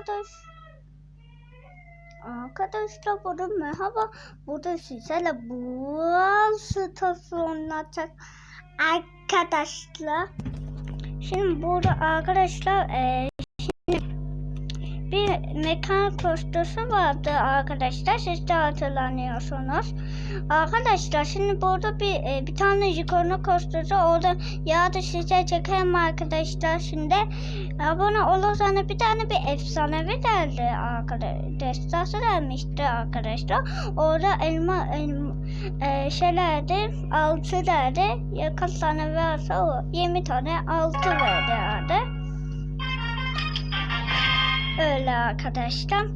arkadaş. Arkadaşlar burada merhaba. Burada sizlerle Brawl Stars oynayacağız. Arkadaşlar. Şimdi burada arkadaşlar e, bir mekan koştusu vardı arkadaşlar. Siz de hatırlanıyorsunuz. Arkadaşlar şimdi burada bir e, bir tane yukarı koştusu orada yağdı size çekeyim arkadaşlar. Şimdi abone olursanız bir tane bir efsanevi geldi arkadaşlar. Destası gelmişti arkadaşlar. Orada elma, elma e, şeylerdi altı derdi. Ya kaç tane varsa o 20 tane altı verdi herhalde. Öyle arkadaşlar.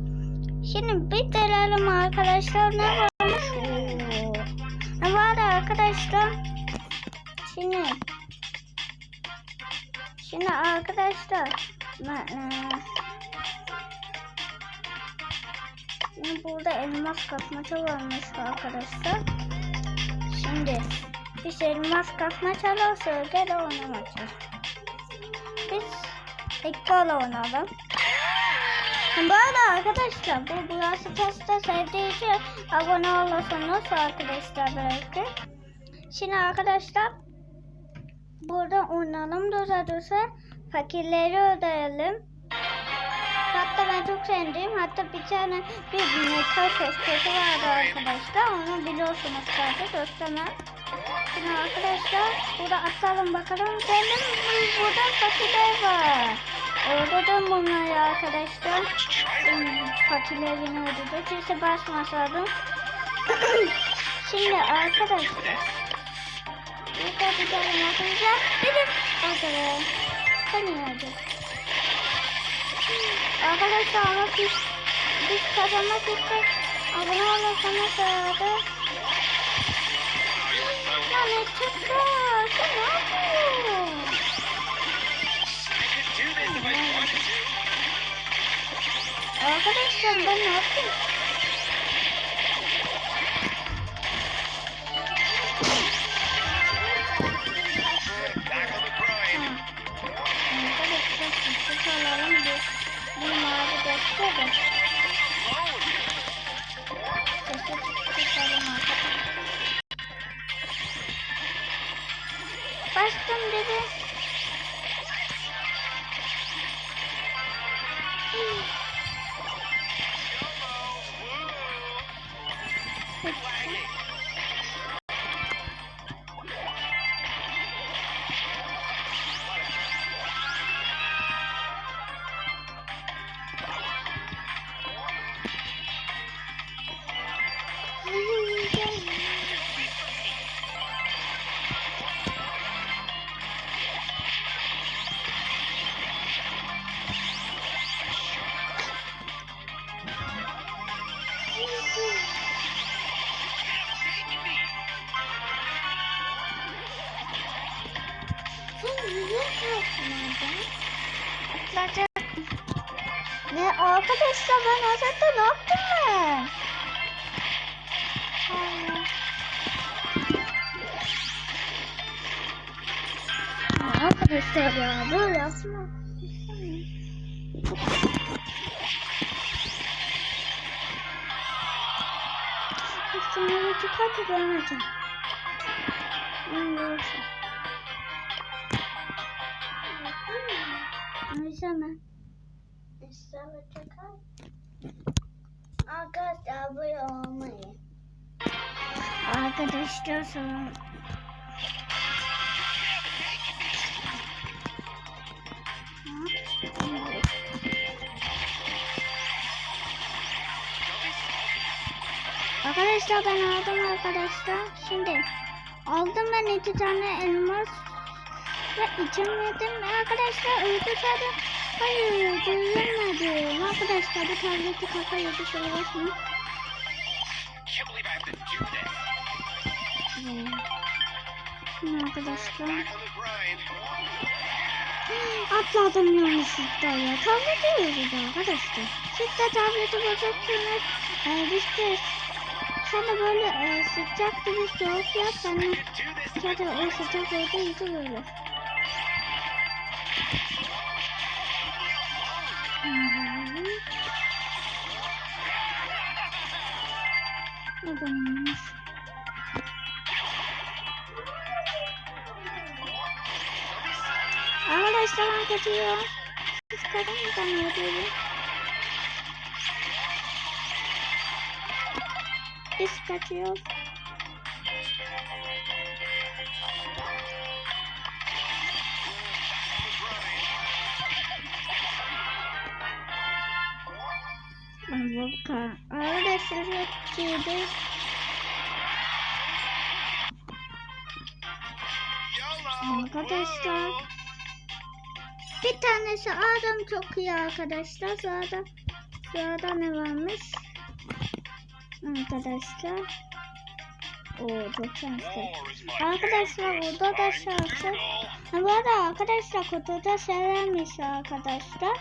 Şimdi bir deneyelim arkadaşlar. Ne varmış? Ne var arkadaşlar? Şimdi Şimdi arkadaşlar e, Şimdi burada elmas kapmaca varmış arkadaşlar. Şimdi biz elmas kapmaca olsa gel oynamayacağız. Biz ekkola oynayalım. Bu arada arkadaşlar bu Burası Test'te sevdiği için abone olursanız arkadaşlar belki. Şimdi arkadaşlar burada oynayalım doza fakirleri ödeyelim. Hatta ben çok sevdiğim hatta bir tane bir metal testesi vardı arkadaşlar. Onu biliyorsunuz zaten göstermem. Şimdi arkadaşlar burada atalım bakalım. Gelin burada fakirler var. Öldürdüm bunları arkadaşlar. Fakirlerini öldürdüm. Kimse basmasaydım. Şimdi arkadaşlar. Burada bir tane bakınca dedim. Orada. Sen nerede? Arkadaşlar ama biz, biz kazanmak istedik. Abone olursanız herhalde. Ya ne çıktı? Sen ne yapıyorsun? Arkadaşlar ben ne yapayım? Back on Ya Arkadaşlar ya böyle yapma. Üstüne çıkartıp oynayacağım. Ben. Neyse İstemem çıkar. Arkadaşlar abone olmayı. Arkadaşlar sonra Arkadaşlar ben aldım arkadaşlar. Şimdi aldım ben iki tane elmas ve içemedim arkadaşlar öldü zaten. Hayır duyulmadım. Arkadaşlar bu tableti kafa yedi şurasını. Can't mi? Şimdi arkadaşlar. Atladım yanlışlıkla ya. Tablet yiyoruz arkadaşlar. Siz de tableti bulacaksınız. Ee, biz sana böyle e, sıcak bir soğuk yap. Hani zaten o sıcak olduğu için böyle. Hmm. Kaçıyor. Siz ben yürüyorum. Biz kaçıyoruz. Volkan. Arkadaşlar. YOLO. Arkadaşlar. Bir tanesi Adam çok iyi arkadaşlar. Sırada, sırada ne varmış? Arkadaşlar. Oo çok şanslı. Arkadaşlar burada da şarkı. Ha, bu arada arkadaşlar kutuda severmiş arkadaşlar.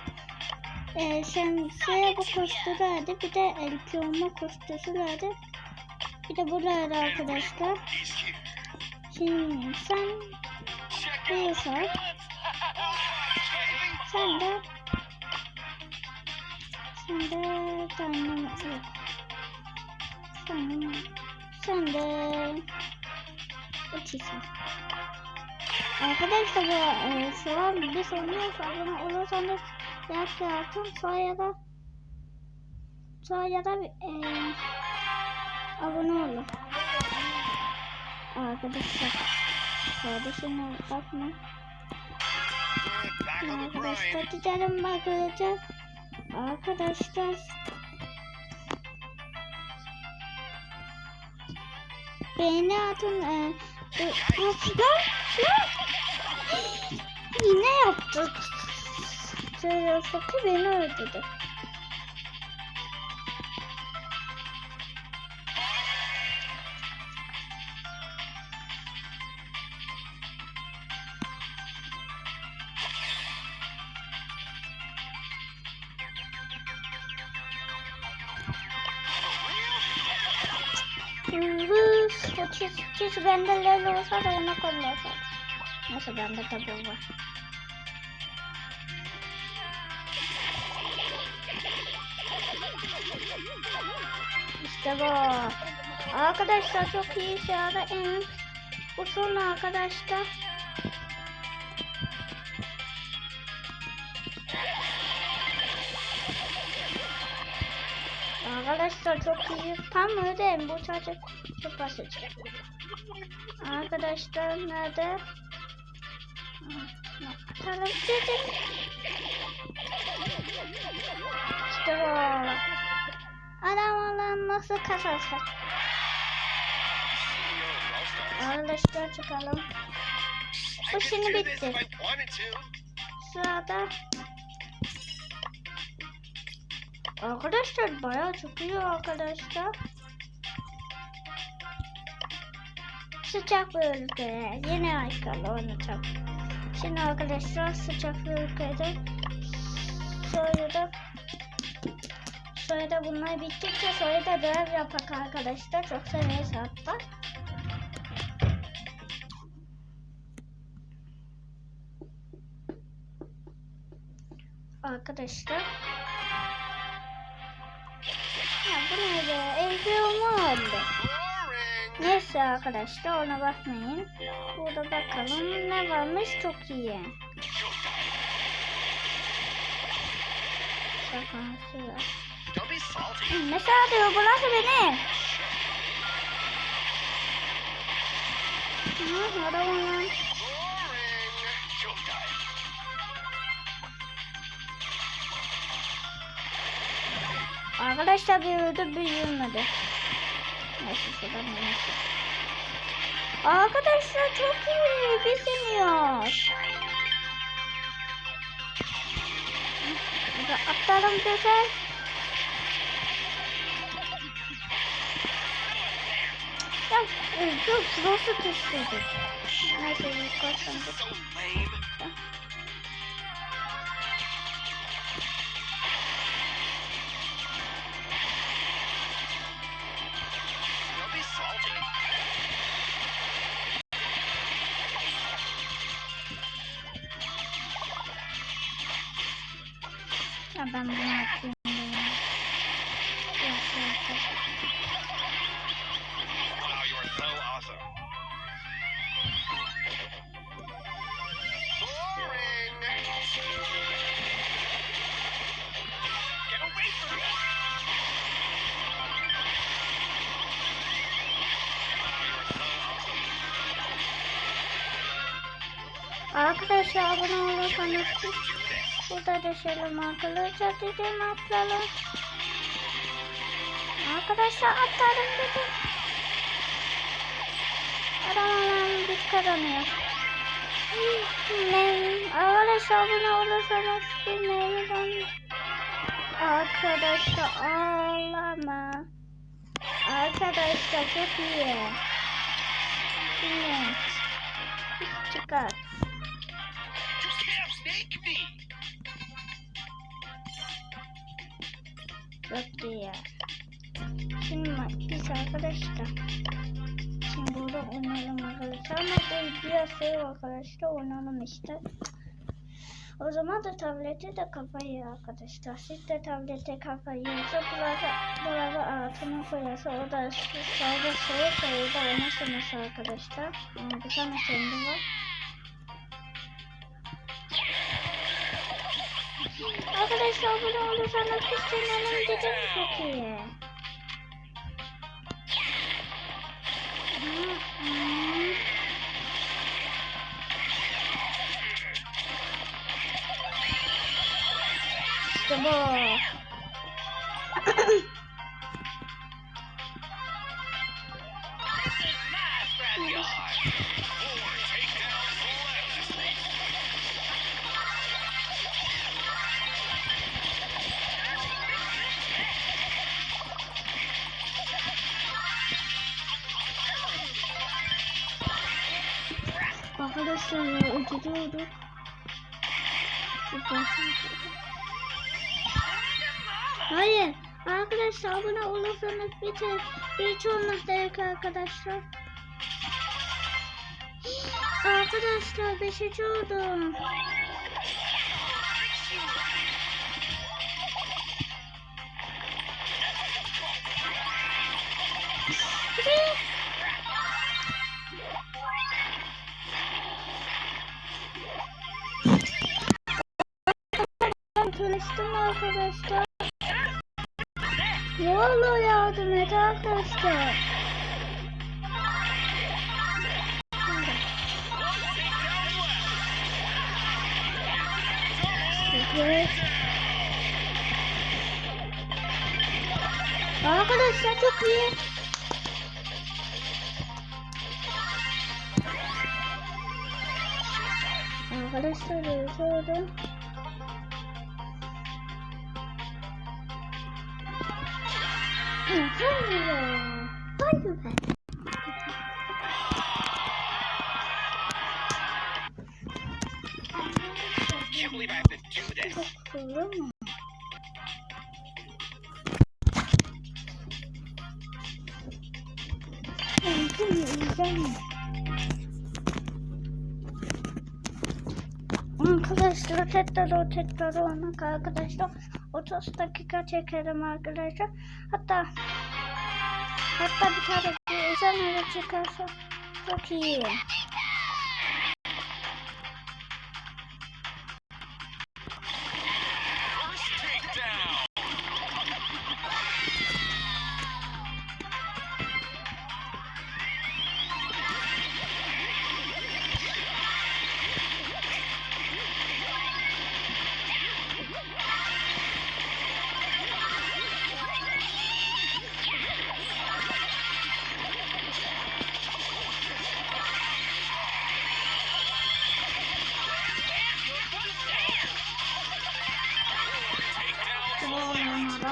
Ee, şemsiye bu kostulardı. Bir de el piyonma kostusulardı. Bir de buradaydı arkadaşlar. Şimdi sen bir sor. Yok. Sen de sen de uçuşsun. Arkadaşlar e, şu an bir soruyorsa abone olursanız like atın sonra da sonra da e, abone olun. Arkadaşlar kardeşine bakma. Arkadaşlar gidelim bakacağız. Arkadaşlar Beğeni atın. E, e, lan. Yine yaptık. Söylüyorsak beni öldürdü. Hız. O çiz, çiz bendeleri olsa da ona koyarsak. Nasıl bende tabi var. İşte bu. Arkadaşlar çok iyi şu anda en uzun arkadaşlar. Arkadaşlar çok iyi. Tam öyle bu çocuk çok basit. Arkadaşlar nerede? Tamam dedik. İşte bu. Adam olan nasıl kasası? Arkadaşlar çıkalım. Bu şimdi bitti. Sırada Arkadaşlar bayağı iyi arkadaşlar. Sıcak bir ülke. Yeni ayakkabı oynayacağım. Şimdi arkadaşlar sıcak bir ülkede sonra da sonra da bunlar bittikçe sonra da görev yapak arkadaşlar. Çok seviyoruz hatta. Arkadaşlar. Ya bu ne? Evde olmadı. Neyse arkadaşlar ona bakmayın. Burada bakalım ne varmış çok iyi. Şakası. Hı, Ne sağlıyor burası beni? Hı, die. Arkadaşlar büyüdü büyümedi. Neyse şuradan neyse. Arkadaşlar çok iyi. Burada atlarım güzel. Ya e, dur düşürdü. Neyse yukarıdan dur. So lame. ben bunu atayım. Arkadaşlar abone olursanız burada düşelim arkadaşlar. Dedim atlayalım. Arkadaşlar atladım dedim. Adamlar biz kazanıyoruz. Ne? Arkadaşlar abone olursanız bilmeyin. Arkadaşlar ağlama. Arkadaşlar çok iyi. Şimdi çıkar. You can't snake me. Çok iyi. Şimdi bak, biz arkadaşlar. Şimdi burada oynayalım arkadaşlar. Ama bu şey arkadaşlar oynayalım işte. O zaman da tableti de kapayın arkadaşlar. Siz de tablete kapayınca burada, burada altına koyarsa o da sağda soğuk soğuk oynasınız arkadaşlar. Ama bir tane kendi var. Arkadaşlar abone olursanız senin dedim çok iyi. İşte bu. arkadaşlar. Arkadaşlar beşinci oldum. Can't believe I have to do this. Arkadaşlar tekrar o tekrar olmak arkadaşlar 30 dakika çekerim arkadaşlar hatta hatta bir tane güzel öyle çıkarsa çok iyi.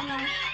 Bye.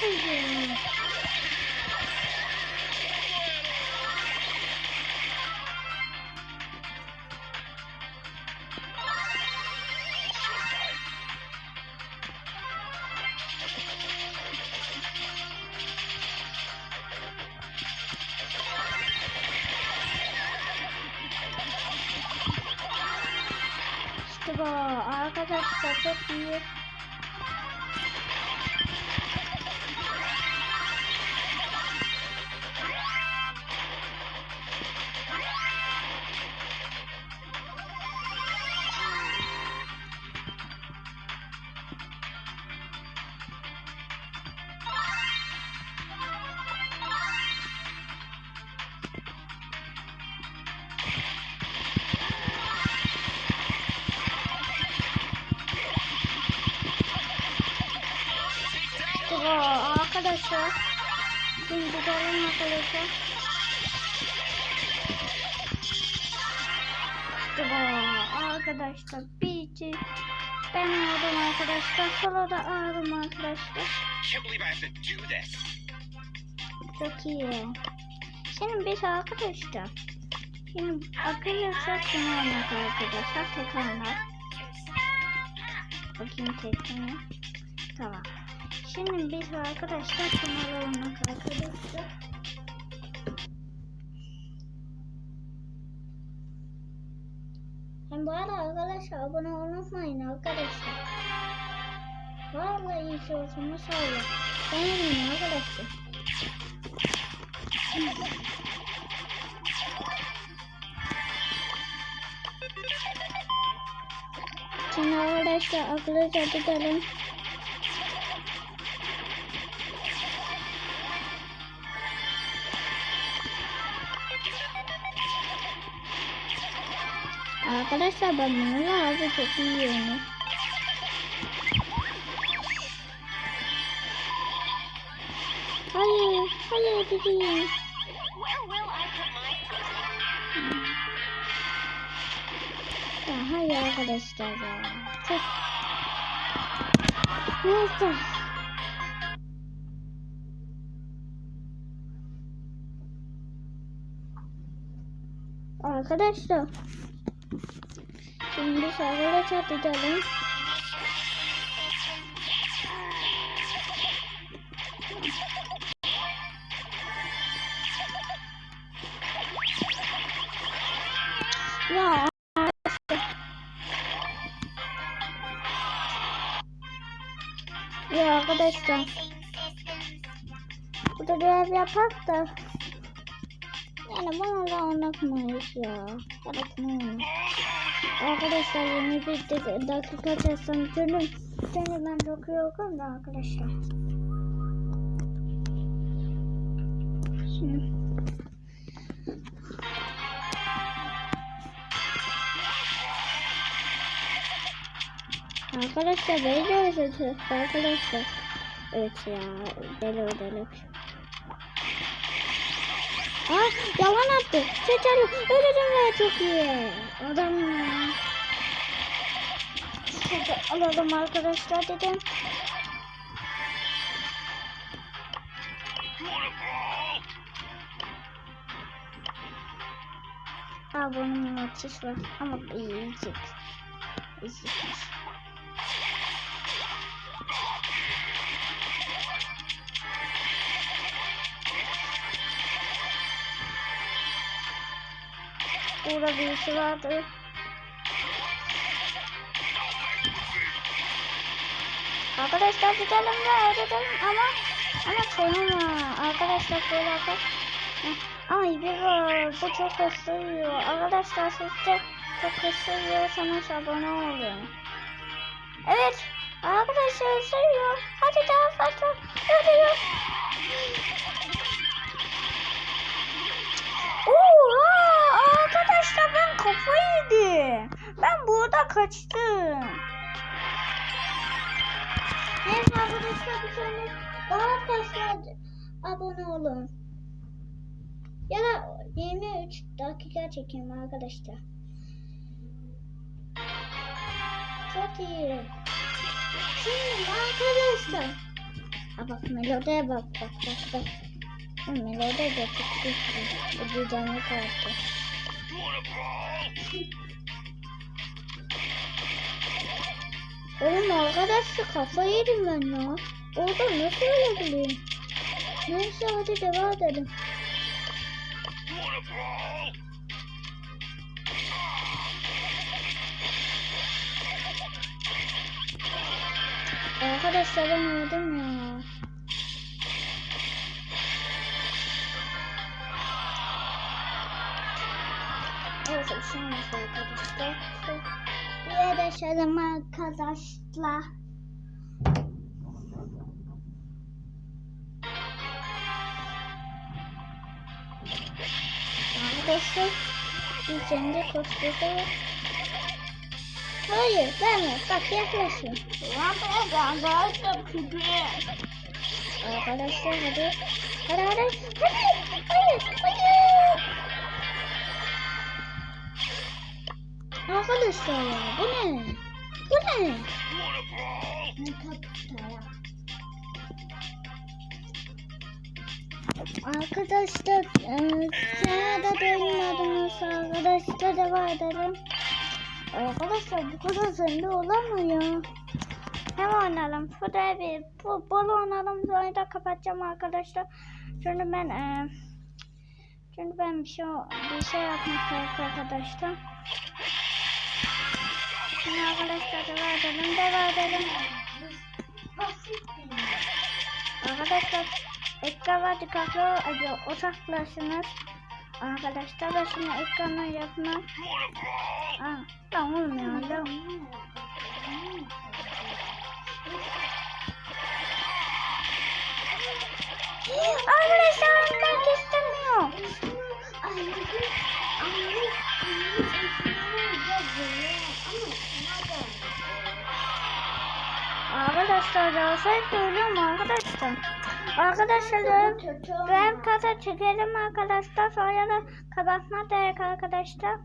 Haydi. bu. Arkadaşlar. Şimdi gidelim arkadaşlar. İşte bu arkadaşlar. Bici. Ben aldım arkadaşlar. Solo da aldım arkadaşlar. Çok iyi. Şimdi biz arkadaşlar. Şimdi saç bunu almak arkadaşlar. Tekrarlar. Bakayım tekrar. Tamam. Şimdi biz arkadaşlar almak arkadaşlar. Hem bu arada arkadaşlar abone unutmayın arkadaşlar. Vallahi iyi şey olsun maşallah. Beğenin arkadaşlar. Şimdi arkadaşlar akıllıca gidelim. Arkadaşlar ben bunu abi çok iyi yani. Hayır, hayır gideyim. Where will I put my foot? Ya hayır arkadaşlar ya. Çok... Neyse. Arkadaşlar. Şimdi arkadaşlar gidelim. Ya Ya arkadaşlar burada görev yapak da yani bana da anlatmayız ya. Yaratmayın. Arkadaşlar 21 dak- dakika çalışsam canım. Seni ben çok yokum da arkadaşlar. Arkadaşlar beni de özletiyor arkadaşlar. Evet ya deli deli. Aa yalan attı. Çeçelim. Öldürdüm ve çok iyi. Adam ya. Şurada alalım arkadaşlar dedim. Aa bunun açış var ama yiyecek. Yiyecek. Burada birisi vardı. Arkadaşlar gidelim de gidelim ama ama sonra arkadaşlar böyle yapar. Ay bir var bu çok hızlı yiyor. Arkadaşlar siz de çok hızlı abone olun. Evet arkadaşlar hızlı. Hadi daha fazla ölüyor. Oha arkadaşlar ben kafayı yedim. Ben burada kaçtım. Neyse arkadaşlar bir tane daha fazla abone olun. Ya da 23 dakika çekeyim arkadaşlar. Çok iyi. Şimdi arkadaşlar. Ha bak melodiye bak bak bak bak. Melodi de çok güçlü. Bu canlı kartı. Oğlum arkadaşlar kafa yedim ben ya. Orada nasıl ölebilirim? Neyse hadi devam edelim. Arkadaşlar ben öldüm ya. Şimdi arkadaşlar. Yarışalım arkadaşlar. Arkadaşlar, üzerinde koştuğu var. Hayır, verme. Bak yaklaşın. Arkadaşlar hadi. Hadi hadi. Hadi. Hayır. Hayır. Arkadaşlar ya bu ne? Bu ne? Arkadaşlar e, sana da duymadınız arkadaşlar devam edelim. Arkadaşlar bu kadar zengin olamıyor. Hem oynayalım. Şurada bir bu, bol oynayalım. Sonra da kapatacağım arkadaşlar. Çünkü ben e, çünkü ben bir şey bir şey yapmak gerek arkadaşlar. Şimdi arkadaşlar devam edelim. Devam edelim. Arkadaşlar ekrana dikkatli ol- uzaklaşınız. Arkadaşlar ben şimdi ekranı yapma. Aa, lan olmuyor lan. Arkadaşlar ben istemiyorum. Arkadaşlar ya şey söylüyorum arkadaşlar. Arkadaşlar ben, ben kasa çekelim arkadaşlar. Sonra da kapatma gerek arkadaşlar.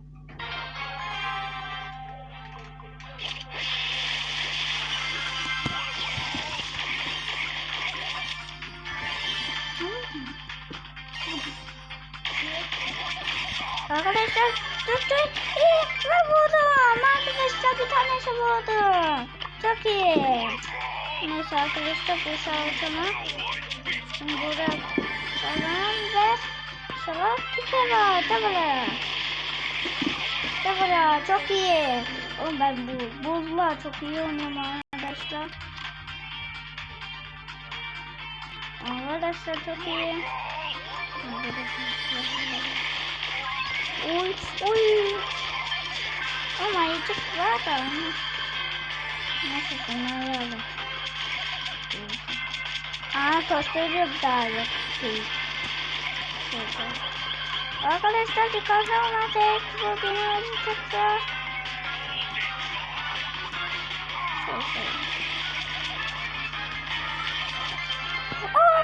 Arkadaşlar dur dur. İyi ben vurdum. Arkadaşlar bir tanesi vurdum. Çok iyi. Neyse arkadaşlar şarkımı. Şimdi burada falan ve şarap tıkara tıkara. Tıkara çok iyi. Oğlum ben bu buzla çok iyi oynuyorum arkadaşlar. Arkadaşlar çok iyi. Oy oy. Ama var da. Neyse bunları alalım. Aa tostları daha yok. Değil. Şurada. Arkadaşlar dikkatli olun tek. Bu benim zor. Şöyle.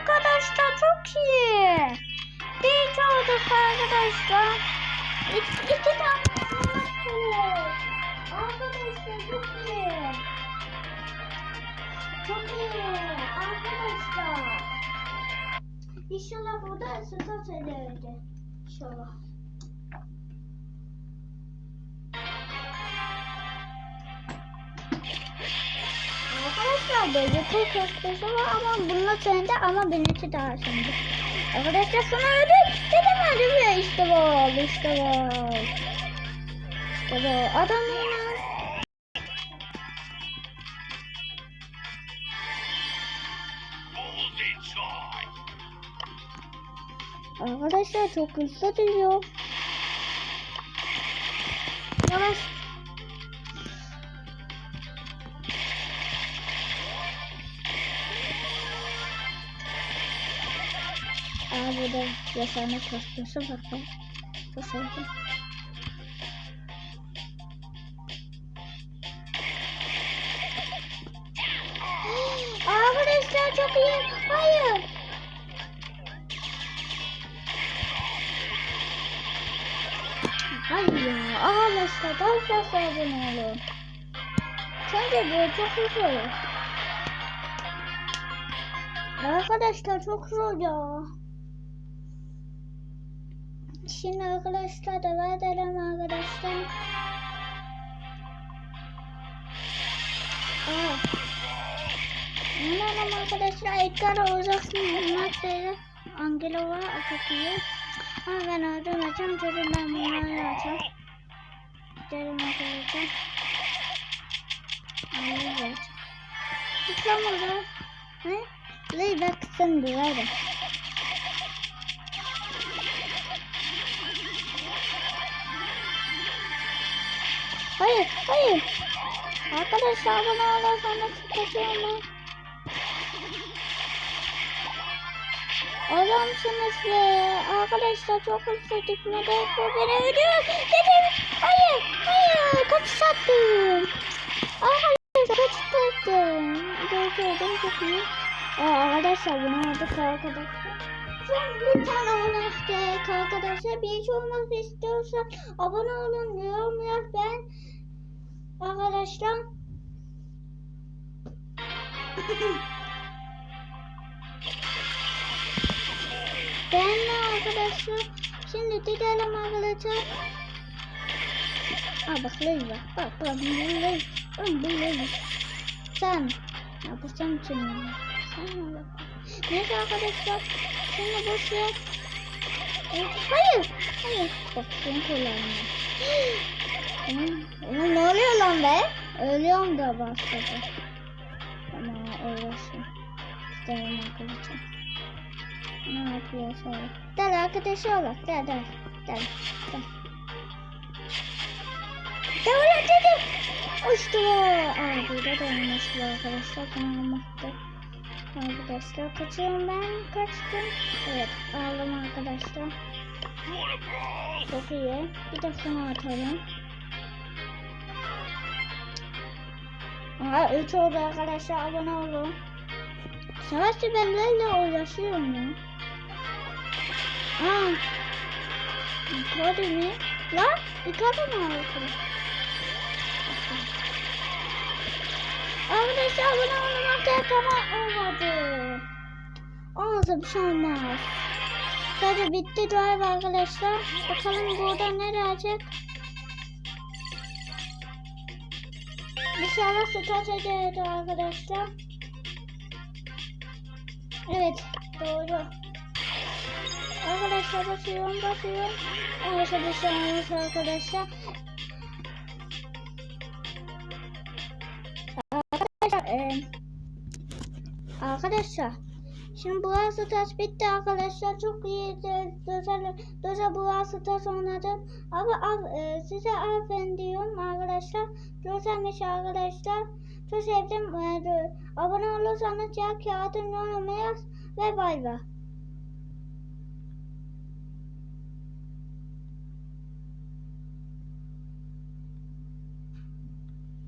Arkadaşlar çok iyi. Bir olduk arkadaşlar. İki, iki tane. Arkadaşlar çok iyi. Çok iyi arkadaşlar. İnşallah burada ısıta söylerdi. İnşallah. Arkadaşlar çok köftesi var ama bununla sende ama benimki daha şimdi. Arkadaşlar şunu öldür. Dedemedim ya işte bu işte bu. İşte bu adamın. Arkadaşlar çok hızlı diyor. Yavaş. Aa burada yaşama köftesi var. bak. Çok sevdim. Arkadaşlar çok iyi. Hayır. Hayır ya. Arkadaşlar daha fazla abone olun. Sence bu çok zor. Arkadaşlar çok zor ya. Şimdi arkadaşlar devam edelim arkadaşlar. Aa. Umarım arkadaşlar ekranı uzaksınlar böyle. Angela var çok iyi. Ama ben öldürmeyeceğim çünkü ben bunları yapacağım. Gidelim arkadaşlar. Evet. Tıklamadı. Ne? Burayı bak sen duyarım. Hayır, hayır. Arkadaşlar bana olursanız kaçıyorum Adamsınız be. Arkadaşlar çok gitmedi. Bu beni öldürüyor. Dedim. Hayır, hayır. Kaç sattım. Arkadaşlar kaç sattım. Gördüm çok iyi. Arkadaşlar bunu aldık arkadaşlar. Son bir tane olacak arkadaşlar. Bir şey olmak istiyorsan abone olun, yorum yap ben. Arkadaşlar. Ben de arkadaşlar. Şimdi gidelim arkadaşlar. Aa bak Ley bak. Bak bak bu Ley. Bak bu Ley. Sen. Ya bu sen için. Sen bak. Neyse arkadaşlar. Şimdi boş ver. E, Hayır. Hayır. Bak sen kullanma. Oğlum ne oluyor lan be? Ölüyorum da başladı. Ama ölürsün. İsterim arkadaşlar. Ne yapıyor sonra? Gel arkadaşı olur. Gel gel. Gel. Gel. Gel ulan dedim. Uçtu. Aa burada da olmuş bu arkadaşlar. Bana almaktı. Arkadaşlar kaçıyorum ben. Kaçtım. Evet aldım arkadaşlar. Çok iyi. Bir de şunu atalım. Aa 3 oldu arkadaşlar. Abone olun. Savaş siberlerle uğraşıyorum ya. Aa. Kodi mi? Lan kadın mı aldı? Arkadaşlar abone olmak ama olmadı. Olmazsa bir şey olmaz. Sadece bitti drive arkadaşlar. Bakalım burada ne gelecek. İnşallah staj ederiz arkadaşlar. Evet doğru. Arkadaşlar basıyorum basıyorum. Arkadaşlar bir şey olmuş arkadaşlar. Arkadaşlar eee Arkadaşlar Şimdi burası taş bitti arkadaşlar. Çok iyi. Güzel, güzel burası taş oynadım. Ama e, size aferin diyorum arkadaşlar. Güzelmiş arkadaşlar. Çok sevdim. E, abone olursanız ya kağıdın yorumuna yaz ve bay bay.